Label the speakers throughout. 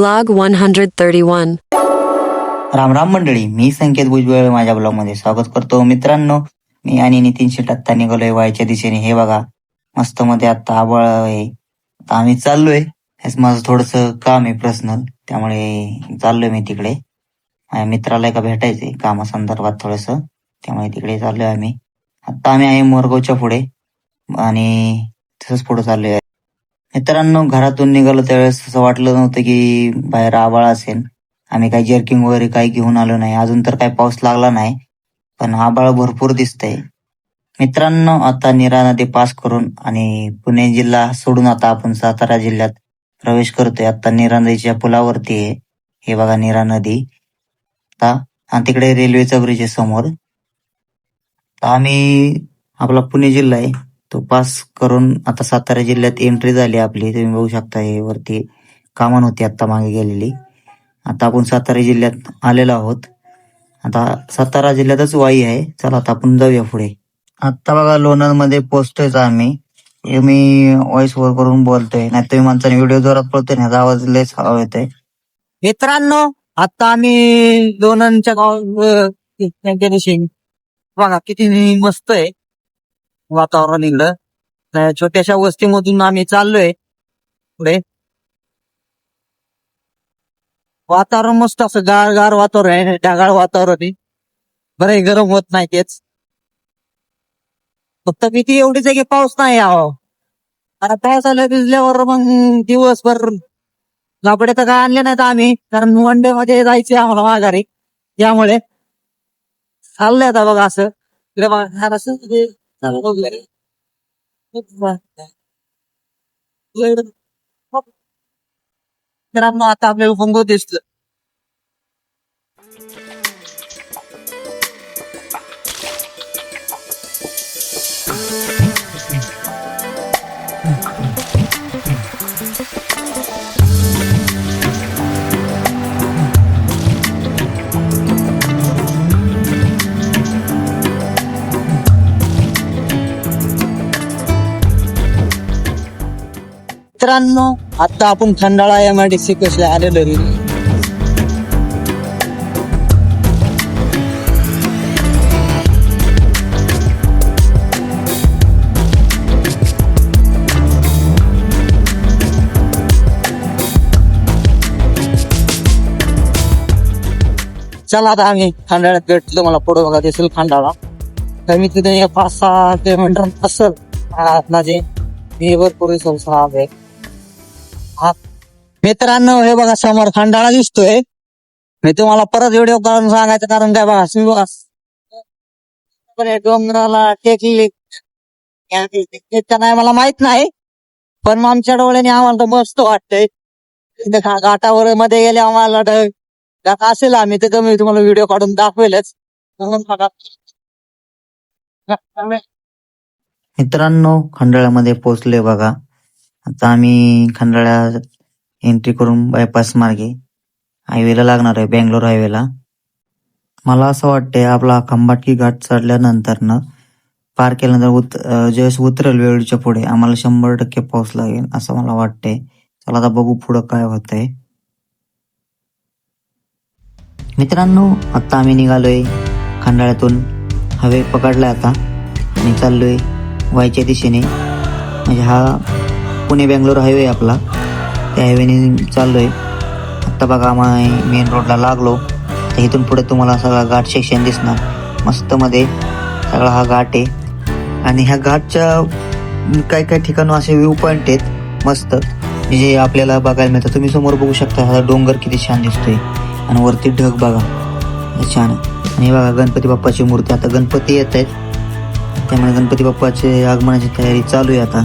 Speaker 1: Vlog 131.
Speaker 2: Ram Ram मंडळी मी संकेत भुजबळ माझ्या ब्लॉगमध्ये स्वागत करतो. मित्रांनो मी आणि नितीन शेट आत्ता निघालोय वायच्या दिशेने. हे बघा मस्त मध्ये आता आबळ आहे. आता आम्ही चाललोय. हेच माझं थोडस काम आहे पर्सनल त्यामुळे चाललोय मी तिकडे. माझ्या मित्राला एका भेटायचंय कामासंदर्भात थोडस. त्यामुळे तिकडे चाललोय आम्ही. आता आम्ही आहे मोरगावच्या पुढे. आणि तसंच पुढे चाललोय. मित्रांनो घरातून निघालो त्यावेळेस असं वाटलं नव्हतं की बाहेर आबाळ असेल. आम्ही काही जर्किंग वगैरे काही घेऊन आलो नाही. अजून तर काही पाऊस लागला नाही पण आबाळ भरपूर दिसतंय. मित्रांनो आता निरा नदी पास करून आणि पुणे जिल्हा सोडून आता आपण सातारा जिल्ह्यात प्रवेश करतोय. आता नीरा नदीच्या पुलावरती आहे. हे बघा नीरा नदी. आता आणि तिकडे रेल्वेचा ब्रिज आहे समोर. तर आम्ही आपला पुणे जिल्हा आहे. तो पास करून आता सातारा जिल्ह्यात एंट्री झाली आपली. तुम्ही बघू शकता हे वरती कामं होती आता मागे गेलेली. आता आपण सातारा जिल्ह्यात आलेलो आहोत. आता सातारा जिल्ह्यातच वाई आहे. चला आता आपण जाऊया पुढे. आता बघा लोणंदमध्ये आम्ही? मी व्हॉइस वर करून बोलतोय. नाही तुम्ही माणसाने व्हिडिओ जोरात बोलतोय ना आवाज लयच हवा येतोय.
Speaker 3: मित्रांनो आता आम्ही दोनांच्या गाव दिवशी बघा किती मस्त आहे. वातावरण इकडं त्या छोट्याशा वस्तीमधून आम्ही चाललोय. पुढे. वातावरण मस्त असं गार गार वातावरण आहे. ढगाळ वातावरण आहे. बरं गरम होत नाही तेच. फक्त किती एवढीच आहे की पाऊस नाही यावं. आता पावसाला भिजल्यावर मग दिवसभर लापडे तर काय आणले नाहीत आम्ही. कारण वन डे मध्ये जायचे आम्हाला माघारी. त्यामुळे चाललंय आता बघा असं इकडे बघा, हा असं तर आता आपल्याला दिसलं मित्रांनो आता आपण Khandala M I D C कसले आलेलो चला आता आम्ही खंडाळ्यात भेटलो मला पुढे बघा दिसेल खंडाळा. कमी तिथे पाच सहा किलोमीटर असेल. माझे मी भरपूर संस्था आहे हा. मित्रांनो हे बघा समोर खंडाळा दिसतोय. मी तुम्हाला परत व्हिडिओ करून सांगायचं कारण काय बघा तुम्ही बघा. डोंगराला टेकली. नाही मला माहीत नाही. पण मग आमच्या डोळ्याने आम्हाला तर मस्त वाटतंय. घाटावर मध्ये गेले आम्हाला असेल आम्ही तर मी तुम्हाला व्हिडिओ काढून दाखवेलच. म्हणून बघा.
Speaker 2: मित्रांनो खंडाळ्यामध्ये पोहोचले बघा. आता आम्ही खंडाळ्यात एंट्री करून बायपास मार्गे हायवेला लागणार आहे बेंगलोर हायवेला मला असं वाटतंय आपला खंबाटकी घाट चढल्यानंतर ना पार केल्यानंतर उत अं, ज्यावेळेस उतरेल वेळच्या पुढे आम्हाला शंभर टक्के पाऊस लागेल असं मला वाटतंय. चला आता बघू पुढं काय होतंय. मित्रांनो आता आम्ही निघालोय खंडाळ्यातून. हवे पकडलाय आता आणि चाललोय वायच्या दिशेने. म्हणजे हा पुणे बेंगलोर हायवे आपला. त्या हायवेने चाललोय. आत्ता बघा आम्ही मेन रोडला लागलो. तर इथून पुढे तुम्हाला सगळा घाट सेक्शन दिसणार. मस्तमध्ये सगळा हा घाट आहे. आणि ह्या घाटच्या काही काही ठिकाणं असे व्ह्यू पॉईंट आहेत. मस्त. जे आपल्याला बघायला मिळतं. तुम्ही समोर बघू शकता हा डोंगर किती छान दिसतोय. आणि वरती ढग बघा. छान. आणि हे बघा गणपती बाप्पाची मूर्ती. आता गणपती येत आहेत. त्यामुळे गणपती बाप्पाचे आगमनाची तयारी चालू आहे आता.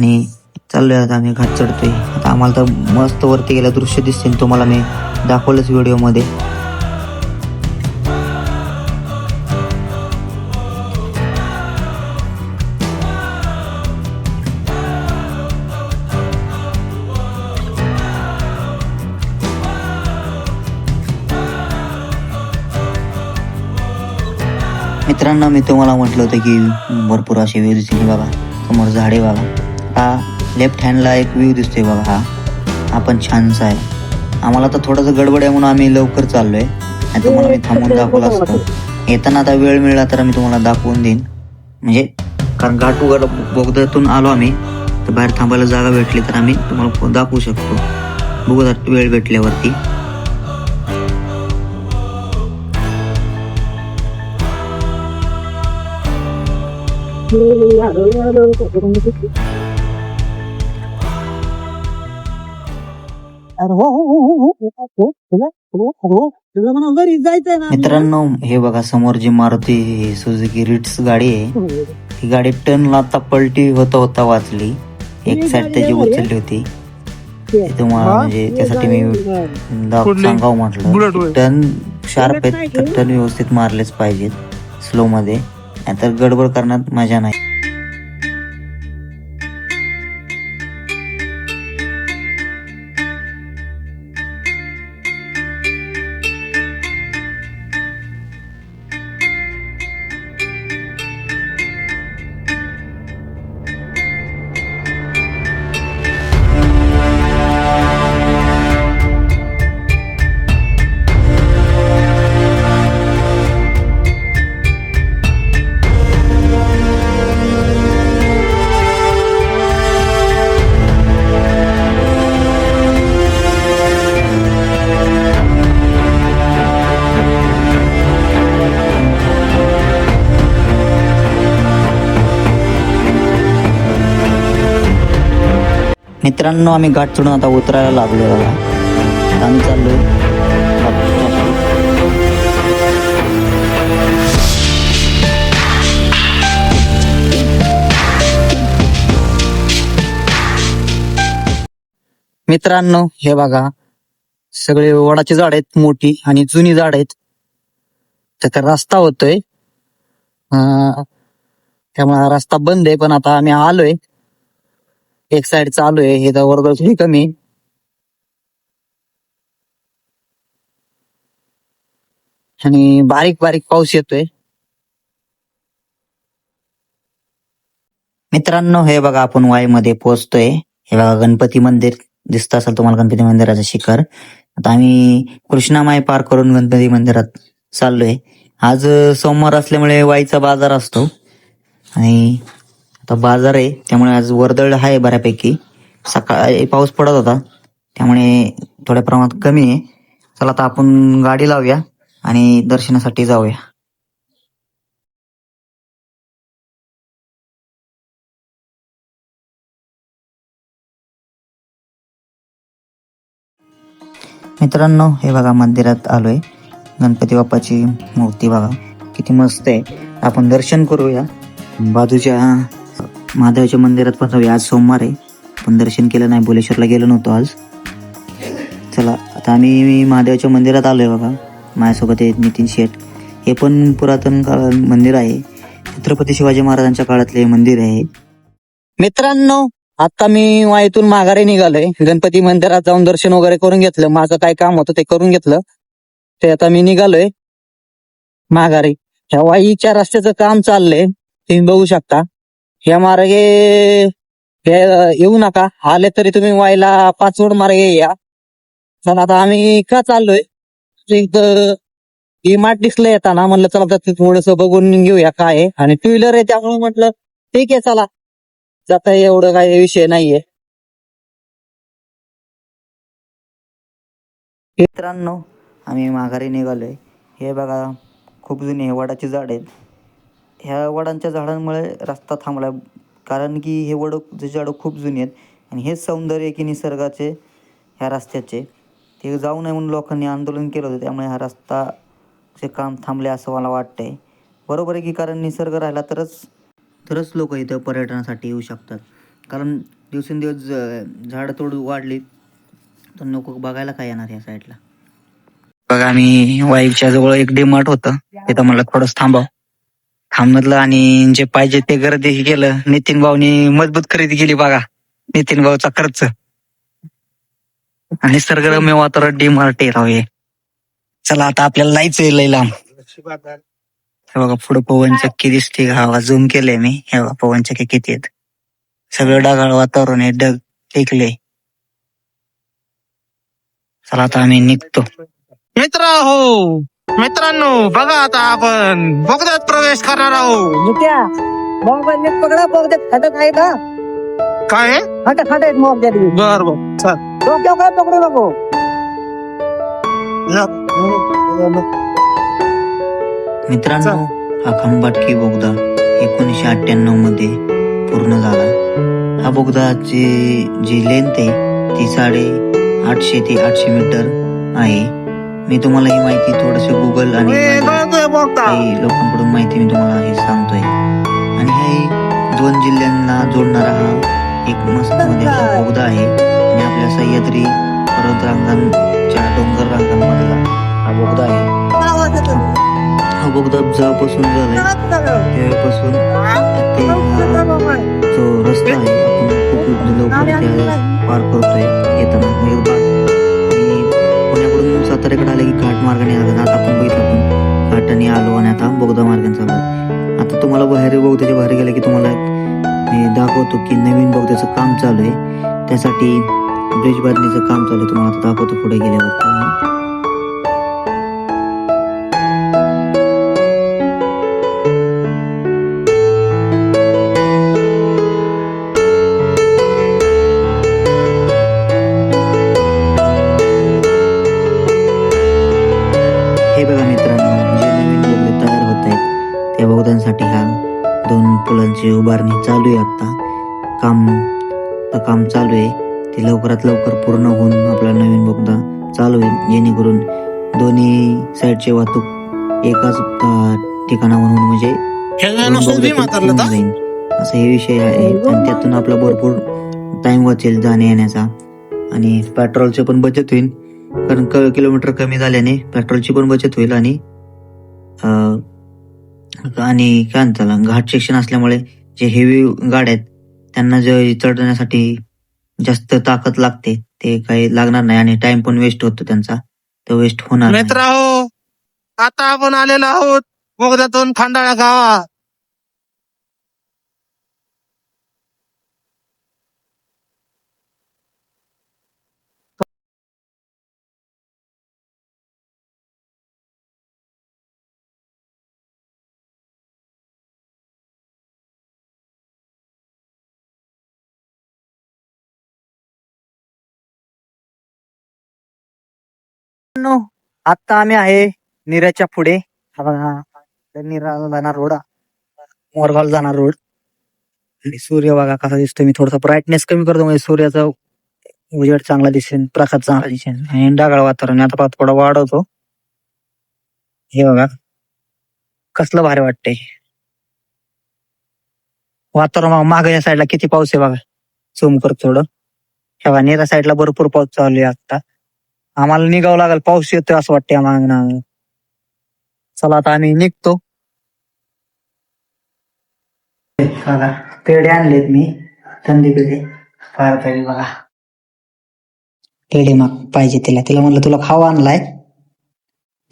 Speaker 2: आणि चाललोय आता आम्ही घाट चढतोय. आता आम्हाला तर मस्त वरती गेलं दृश्य दिसते तुम्हाला मी दाखवलंच व्हिडिओमध्ये. मित्रांनो मी तुम्हाला म्हटलं होतं की भरपूर असे व्ह्यू दिसतील बघा समोर झाडे बघा हा लेफ्ट हँडला एक व्ह्यू दिसतोय बघा हा हा पण छानसा आहे आम्हाला तर थोडंसं गडबड आहे म्हणून आम्ही लवकर चाललोय आणि तुम्हाला मी थांबून दाखवलं असतो येताना आता वेळ मिळाला तर आम्ही तुम्हाला दाखवून देईन म्हणजे कारण घाट उघड बोगद्यातून आलो आम्ही तर बाहेर थांबायला जागा भेटली तर आम्ही तुम्हाला दाखवू शकतो बघू वेळ भेटल्यावरती
Speaker 3: अरे हो हो हो हो हो हो तुला हो हो तुला म्हणा घरी जायचंय ना
Speaker 2: मित्रांनो हे बघा समोर जी मारुती सुझुकी रिट्स गाडी आहे ती गाडी टर्नला आता पलटी होता होता वाचली एक साईड त्याची उचलली होती तुम्हाला म्हणजे त्यासाठी मी सांगावं म्हटलं टर्न शार्प आहेत तर टर्न व्यवस्थित मारलेच पाहिजेत स्लो मध्ये नाहीतर गडबड करण्यात मजा नाही मित्रांनो आम्ही घाट चढून आता उतरायला लागलो बघा. आम्ही
Speaker 3: मित्रांनो हे बघा. सगळे वडाची झाड आहेत मोठी आणि जुनी झाड आहेत. त्याचा रस्ता होतोय. त्यामुळे रस्ता बंद आहे पण आता आम्ही आलोय. एक साइड चालू आहे हे वर्ग थोडी कमी. आहे. आणि बारीक बारीक पाऊस येतोय.
Speaker 2: मित्रांनो हे बघा आपण वाईमध्ये पोहोचतोय. हे बघा गणपती मंदिर दिसत असेल तुम्हाला गणपती मंदिराचं शिखर. आता आम्ही कृष्णामाई पार करून गणपती मंदिरात चाललोय. आज सोमवार असल्यामुळे वाईचा बाजार असतो. आणि आता बाजार आहे त्यामुळे आज वर्दळ आहे बऱ्यापैकी. सकाळी पाऊस पडत होता त्यामुळे थोड्या प्रमाणात कमी आहे. चला आता आपण गाडी लावूया आणि दर्शनासाठी जाऊया. मित्रांनो हे बघा मंदिरात आलोय. गणपती बाप्पाची मूर्ती बघा किती मस्त आहे. आपण दर्शन करूया. बाजूच्या महादेवाच्या मंदिरात पण जाऊया. आज सोमवार आहे. पण दर्शन केलं नाही भुलेश्वरला गेलो नव्हतो आज. चला आता आम्ही महादेवाच्या मंदिरात आलोय बघा. माझ्यासोबत आहे नितीन शेठ. हे पण पुरातन काळ मंदिर आहे. छत्रपती शिवाजी महाराजांच्या काळातले मंदिर आहे
Speaker 3: मित्रांनो आता मी वाईतून माघारी निघालोय. गणपती मंदिरात जाऊन दर्शन वगैरे करून घेतलं. माझं काय काम होतं ते करून घेतलं. ते आता मी निघालोय माघारी. ह्या वाईच्या रस्त्याचं काम चाललंय. तुम्ही बघू शकता. ह्या मार्गे हे, येऊ नका. आले तरी तुम्ही व्हायला पाचवड मार्गे या. चला आता आम्ही का चाललोय? म्हणजे इथं इमारत दिसलं येताना म्हणलं चला थोडस बघून घेऊया काय आहे. आणि टू व्हीलर आहे त्यामुळे म्हटलं ठीक आहे चला. जाता एवढं काही विषय नाहीये.
Speaker 2: मित्रांनो आम्ही माघारी निघालोय. हे बघा खूप जुनी हे वडाची झाड आहेत. ह्या वडांच्या झाडांमुळे रस्ता थांबला कारण की हे वड झाडं खूप जुनी आहेत आणि हेच सौंदर्य आहे की निसर्गाचे ह्या रस्त्याचे. ते जाऊ नये म्हणून लोकांनी आंदोलन केलं होतं त्यामुळे हा रस्ता चे काम थांबले असं मला वाटतंय. बरोबर आहे की कारण निसर्ग राहिला तरच तरच लोक इथं पर्यटनासाठी येऊ शकतात. कारण दिवसेंदिवस झाडं तोड वाढली तर लोक बघायला काय येणार या साईडला?
Speaker 3: बघा आम्ही वाईच्या जवळ एक डिमार्ट होतं. तिथं मला थोडंच थांबाव. अहमदला आणि जे पाहिजे ते गर्दी केलं. नितीन भाऊनी मजबूत खरेदी केली बघा. नितीन भाऊचा खर्च. आणि निसर्गरम्य वातावरण डी मार्टे राव हे. चला आता आपल्याला जायचंय लय लांब. हे बघा पुढे पवन चक्की दिसते हवा झूम केलंय मी. हे बघा पवन चक्की किती आहेत. सगळं ढगाळ वातावरण आहे डग टेकले
Speaker 2: चला आता आम्ही निघतो.
Speaker 4: मित्र हो. मित्रांनो बघा आता आपण बोगद्यात प्रवेश करणार आहोत.
Speaker 3: मुक्या मोबाईल नीट पकडा बोगद्यात खटक आहे का
Speaker 4: काय?
Speaker 3: खटक खट आहेत मोबाईल
Speaker 4: बर बर चल.
Speaker 3: डोक्यावर काय पकडू नको?
Speaker 2: मित्रांनो हा खंबाटकी बोगदा एकोणीसशे अठ्ठ्याण्णवमध्ये पूर्ण झाला. हा बोगदाची जी लेंथ आहे ती साडे आठशे ते आठशे मीटर आहे. मी तुम्हाला ही माहिती थोडस गुगल आणि. काही लोकांकडून माहिती मी तुम्हाला हे सांगतोय. आणि हे दोन जिल्ह्यांना जोडणारा हा एक मस्त बोगदा आहे. आणि आपल्या सह्याद्री पर्वतरांगांच्या डोंगर रांगांमधला हा बोगदा आहे. हा बोगदा जेव्हापासून झालाय तेव्हापासून ते जो रस्ता आहे आपण खूप लवकर त्या पार करतोय येताना. पुण्याकडून आले की घाट मार्गाने आला आता आपण बघितलं आपण. घाटाने आलो आणि आता बोगदा मार्गाने चालू आता तुम्हाला बाहेर बोगद्याच्या बाहेर गेलं की तुम्हाला मी दाखवतो की नवीन बोगद्याचं काम चालू आहे. त्यासाठी ब्रिज बांधणीचं काम चालू आहे. तुम्हाला आता दाखवतो पुढे गेल्यावर. चालू आहे आता. काम आता काम चालू आहे. ते लवकरात लवकर पूर्ण होऊन आपला नवीन बोगदा चालू होईल जेणेकरून दोन्ही साईडची वाहतूक एकाच ठिकाणावरून म्हणजे जाईल असा हे विषय आहे. आणि त्यातून आपला भरपूर टाइम वाचेल जाण्या येण्याचा. आणि पेट्रोलचे पण बचत होईल. कारण क- किलोमीटर कमी झाल्याने पेट्रोलची पण बचत होईल आणि अं, आणि काय म्हणतात घाट सेक्शन असल्यामुळे जे हेवी गाड्या आहेत त्यांना जे चढण्यासाठी जास्त ताकद लागते ते काही लागणार नाही आणि टाइम पण वेस्ट होतो त्यांचा तो वेस्ट होणार नाही.
Speaker 4: मित्र आता आपण आलेलो आहोत बोगद्यातून खंडाळा गावात
Speaker 3: आता आम्ही आहे निराच्या पुढे. हा बघा निराला जाणार रोड. मोरगाव जाणार रोड. आणि सूर्य बघा कसा दिसतोय. मी थोडासा ब्राईटनेस कमी करतो म्हणजे सूर्याचा उजेड चांगला दिसेल प्रकाश चांगला दिसेल. आणि ढगाळ वातावरण आता पाहत थोडा वाढवतो. हे बघा कसलं भारी वाटतंय. वातावरण मागे या साईडला किती पाऊस आहे बघा. झूम करतो थोडं. हे बघा नेरा साईडला भरपूर पाऊस चालू आहे आता. आम्हाला निघावं लागेल पाऊस येतोय असं वाटतंय आम्हाला चला आता आम्ही निघतो. बघा पेढे आणलेत मी थंडी पेढे फार पेढे बघा. पेढे मग पाहिजे तिला. तिला म्हणलं तुला खावा आणलाय.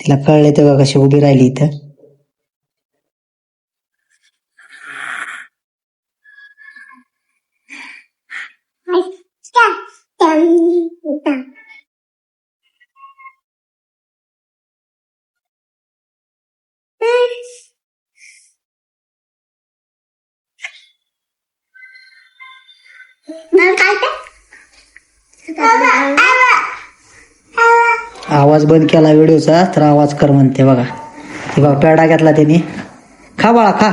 Speaker 3: तिला कळले तेव्हा कशी उभी राहिली इथं. आवाज बंद केला व्हिडिओचा तर आवाज कर म्हणते बघा. ते बघा पेढा घेतला त्यांनी. खा बाळा खा.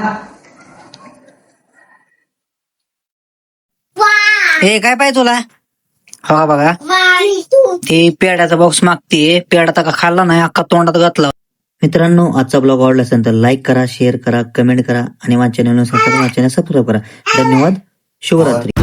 Speaker 3: हे काय पाहिजे तुला? हा बघा. ते पेड्याचा बॉक्स मागते पेढा तर का खाल्ला नाही अख्खा तोंडात घातला.
Speaker 2: मित्रांनो आजचा ब्लॉग आवडला असेल तर लाईक करा शेअर करा कमेंट करा आणि माझ्या चॅनल सबस्क्राईब करा. धन्यवाद. शुभरात्री.